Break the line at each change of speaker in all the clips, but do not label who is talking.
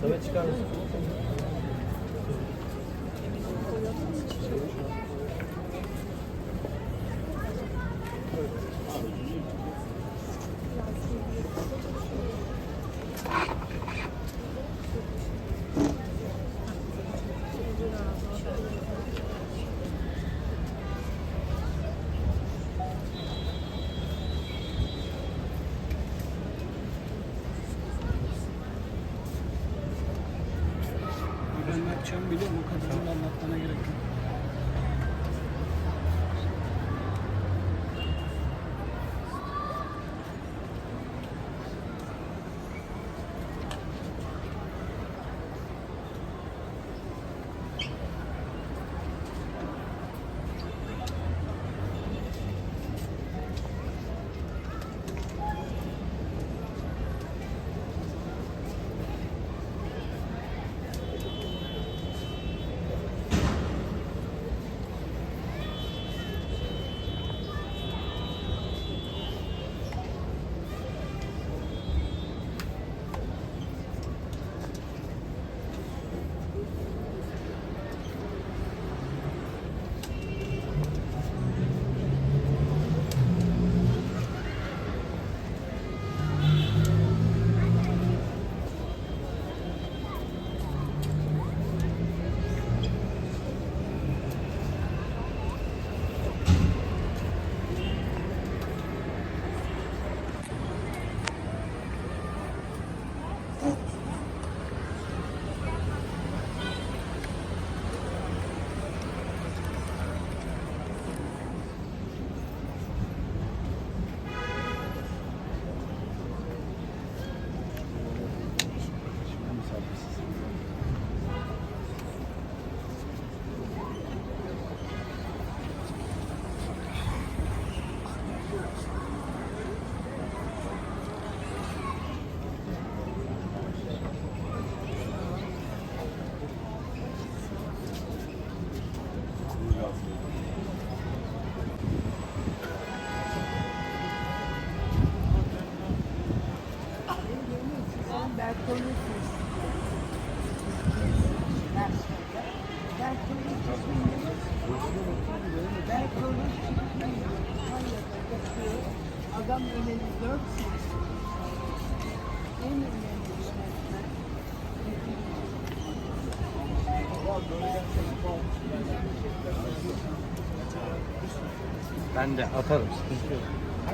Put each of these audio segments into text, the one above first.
Samet çıkar mısın?
Yapacağımı biliyorum. O kadarını
Ben de atarım.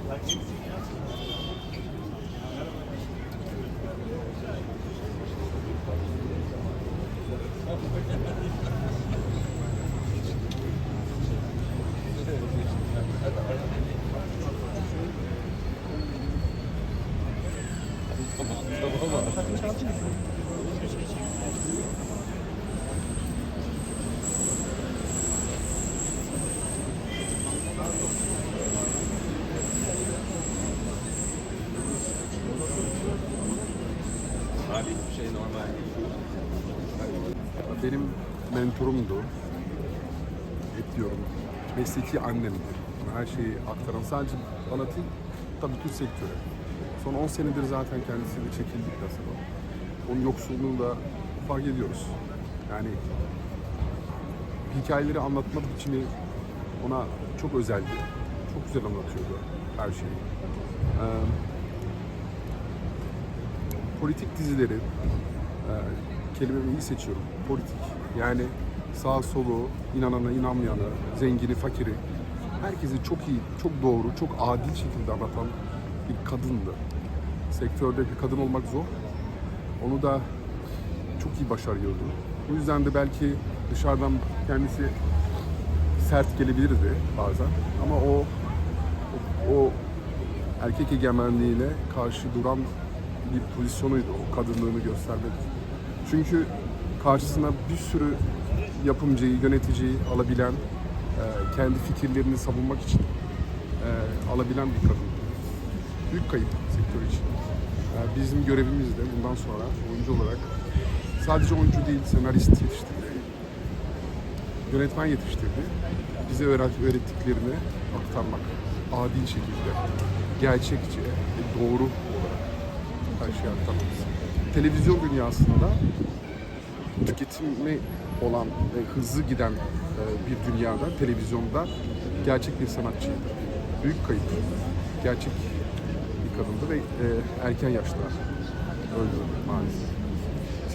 de
benim mentorumdu. Hep diyorum. Mesleki annemdi. Her şeyi aktaran sadece bana değil, tabii bütün sektöre. Son 10 senedir zaten kendisiyle çekildik piyasada. Onun yoksulluğunu da fark ediyoruz. Yani hikayeleri anlatma biçimi ona çok özeldi. Çok güzel anlatıyordu her şeyi. Ee, politik dizileri e, kelimemi iyi seçiyorum. Politik. Yani sağ solu, inanana, inanmayana, zengini, fakiri. Herkesi çok iyi, çok doğru, çok adil şekilde anlatan bir kadındı. Sektörde bir kadın olmak zor. Onu da çok iyi başarıyordu. Bu yüzden de belki dışarıdan kendisi sert gelebilirdi bazen. Ama o o, o erkek egemenliğine karşı duran bir pozisyonuydu. O kadınlığını göstermek Çünkü karşısına bir sürü yapımcıyı, yöneticiyi alabilen, e, kendi fikirlerini savunmak için e, alabilen bir kadın. Büyük kayıp sektör için. E, bizim görevimiz de bundan sonra oyuncu olarak sadece oyuncu değil, senarist yetiştirdi. Yönetmen yetiştirdi. Bize öğret öğrettiklerini aktarmak. Adil şekilde, gerçekçi ve doğru olarak her şeyi aktarmak. Televizyon dünyasında tüketimi olan ve hızlı giden e, bir dünyada televizyonda gerçek bir sanatçıydı. Büyük kayıp. Gerçek bir kadındı ve e, erken yaşta öldü maalesef.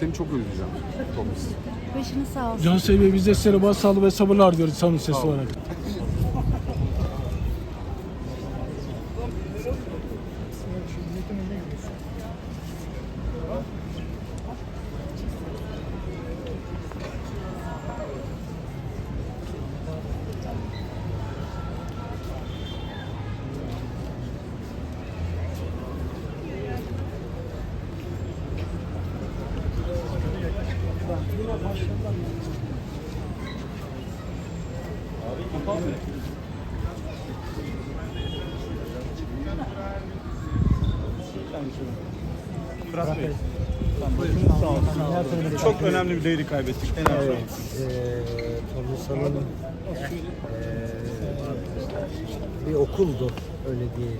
Seni çok özleyeceğim Thomas.
Başınız sağ olsun.
Can Bey biz de size başsağlığı ve sabırlar diliyoruz sanın sesi olarak.
Fırat Bey. Tamam, sağ olun. Çok önemli bir değeri kaybettik. En az.
Evet, eee Tornisa'nın bir okuldu, öyle diyelim.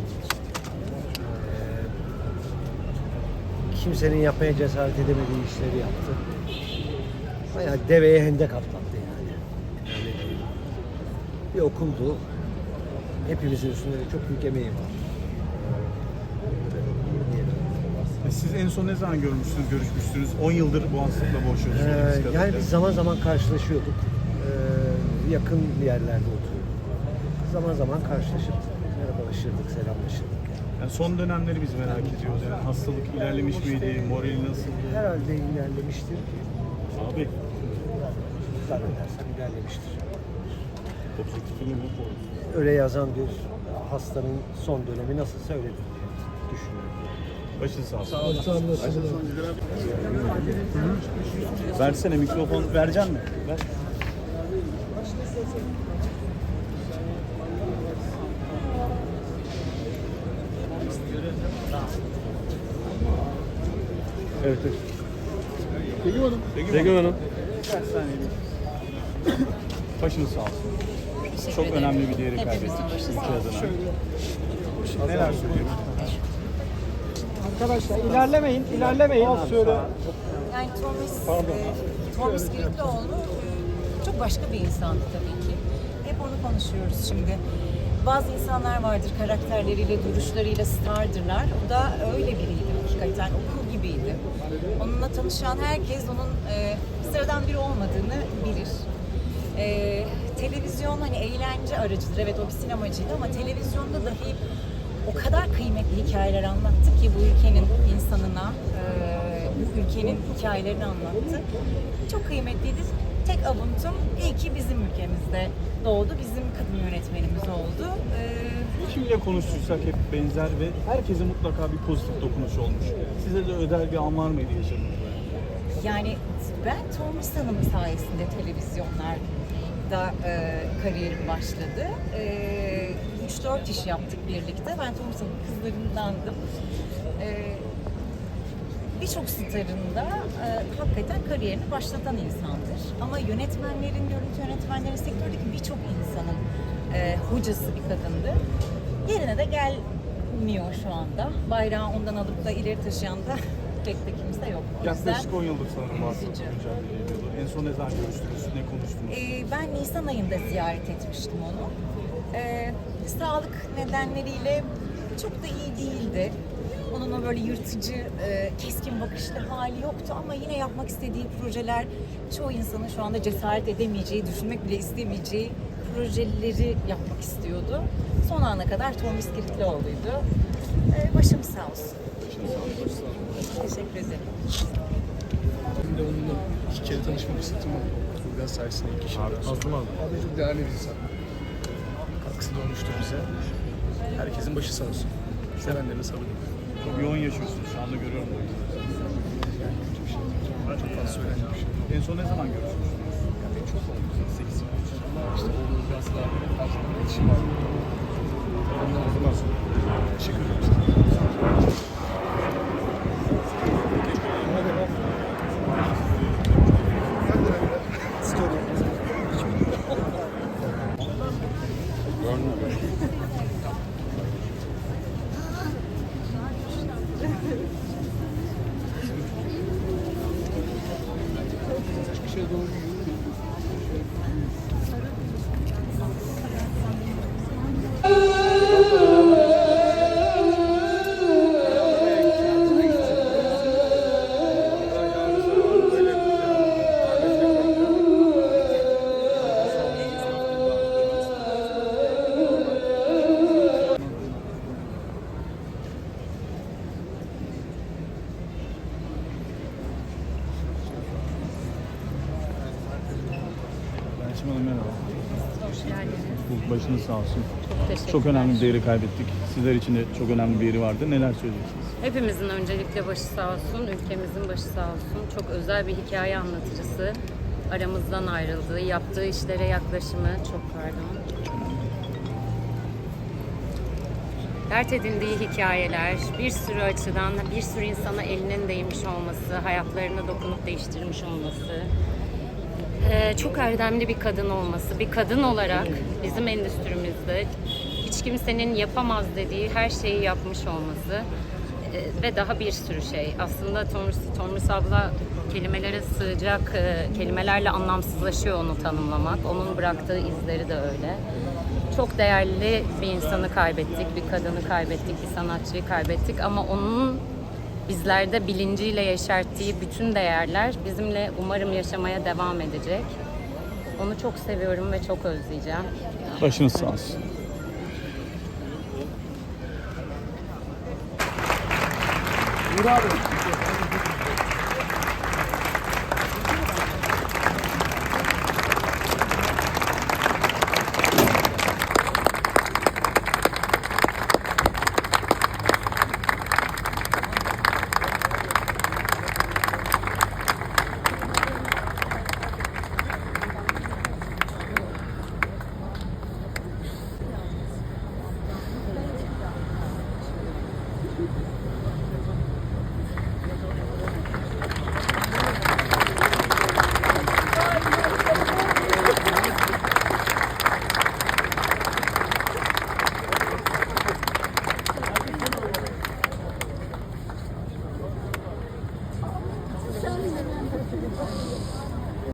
Eee, kimsenin yapmaya cesaret edemediği işleri yaptı. Bayağı deveye hendek atlattı yani. Diyeyim. Bir okuldu. Hepimizin üstünde de çok büyük emeği var.
E, Siz en son ne zaman görmüştünüz, görüşmüştünüz? 10 yıldır bu hastalıkla boğuşuyorsunuz.
Ee, yani biz zaman zaman karşılaşıyorduk. Ee, yakın bir yerlerde oturuyorduk. Zaman zaman karşılaşıp merhabalaşırdık, selamlaşırdık.
Yani son dönemleri biz merak ediyoruz. Yani hastalık ilerlemiş miydi? Morali nasıldı?
Herhalde ilerlemiştir.
Abi.
Zannedersem ilerlemiştir. Öyle yazan bir hastanın son dönemi nasılsa öyledir diye düşünüyorum.
Başın sağ olsun.
Başsağlığı ve sabırlar.
Versene mikrofon. Vereceksin mi? Ver. Evet, evet. Begüm Hanım. Begüm Hanım. Birkaç saniye bir. Başınız sağ olsun. Çok önemli bir değeri kaybettik ülke adına. Neler söylüyorsun?
Arkadaşlar ilerlemeyin, ilerlemeyin. Şöyle
Yani Thomas, e, Thomas Giritlioğlu e, çok başka bir insandı tabii ki. Hep onu konuşuyoruz şimdi. Bazı insanlar vardır karakterleriyle, duruşlarıyla stardırlar. O da öyle biriydi hakikaten. Okul gibiydi. Onunla tanışan herkes onun e, sıradan biri olmadığını bilir. E, televizyon hani eğlence aracıdır. Evet o bir sinemacıydı ama televizyonda dahi o kadar kıymetli hikayeler anlattı ki bu ülkenin insanına, e, bu ülkenin hikayelerini anlattı. Çok kıymetliydi. Tek avuntum iyi ki bizim ülkemizde doğdu, bizim kadın yönetmenimiz oldu. E,
Kimle konuştuysak hep benzer ve herkese mutlaka bir pozitif dokunuş olmuş. Size de özel bir an var mıydı yaşadığınız böyle?
Yani ben Thomas Hanım sayesinde televizyonlarda e, kariyerim başladı. E, 3-4 iş yaptık birlikte. Ben Thomas Hanım kızlarındandım. E, Birçok starın da e, hakikaten kariyerini başlatan insandır. Ama yönetmenlerin, görüntü yönetmenlerin, sektördeki birçok insanın e, hocası bir kadındı. Yerine de gelmiyor şu anda. Bayrağı ondan alıp da ileri taşıyan da pek de kimse yok. O
Yaklaşık 10 yıldır sanırım ediyordu. En son ne zaman görüştünüz, ne konuştunuz?
Ee, ben Nisan ayında ziyaret etmiştim onu. Ee, sağlık nedenleriyle çok da iyi değildi. Onun o böyle yırtıcı, e, keskin bakışlı hali yoktu ama yine yapmak istediği projeler çoğu insanın şu anda cesaret edemeyeceği, düşünmek bile istemeyeceği projeleri yapmak istiyordu. Son ana kadar Tomis Kiritlioğlu'ydu. Ee, başım sağ olsun. Teşekkür ederim.
De onunla iki kere tanışma fırsatım oldu. Biraz sayesinde işimden sonra.
Abi çok değerli bir insan.
Olmuştur bize. Herkesin başı sağ olsun. Sevenlerine sabır.
Çok yoğun yaşıyorsunuz şu anda görüyorum.
Çok fazla söylenecek bir şey.
En son ne zaman görüştünüz?
Yani çok oldu. 8 yıl. İşte orada biraz daha böyle karşılıklı iletişim var. Ondan sonra. Teşekkür
Hanım merhaba.
Hoş geldiniz.
Başınız sağ olsun.
Çok teşekkürler.
Çok önemli bir değeri kaybettik. Sizler için de çok önemli bir yeri vardı. Neler söyleyeceksiniz?
Hepimizin öncelikle başı sağ olsun, ülkemizin başı sağ olsun. Çok özel bir hikaye anlatıcısı. Aramızdan ayrıldığı, yaptığı işlere yaklaşımı, çok pardon. Dert edindiği hikayeler, bir sürü açıdan bir sürü insana elinin değmiş olması, hayatlarını dokunup değiştirmiş olması, ee, çok erdemli bir kadın olması, bir kadın olarak bizim endüstrimizde hiç kimsenin yapamaz dediği her şeyi yapmış olması ee, ve daha bir sürü şey. Aslında Tomris, Tomris abla kelimelere sığacak e, kelimelerle anlamsızlaşıyor onu tanımlamak. Onun bıraktığı izleri de öyle. Çok değerli bir insanı kaybettik, bir kadını kaybettik, bir sanatçıyı kaybettik ama onun bizlerde bilinciyle yeşerttiği bütün değerler bizimle umarım yaşamaya devam edecek. Onu çok seviyorum ve çok özleyeceğim.
Başınız sağ olsun.
Abi.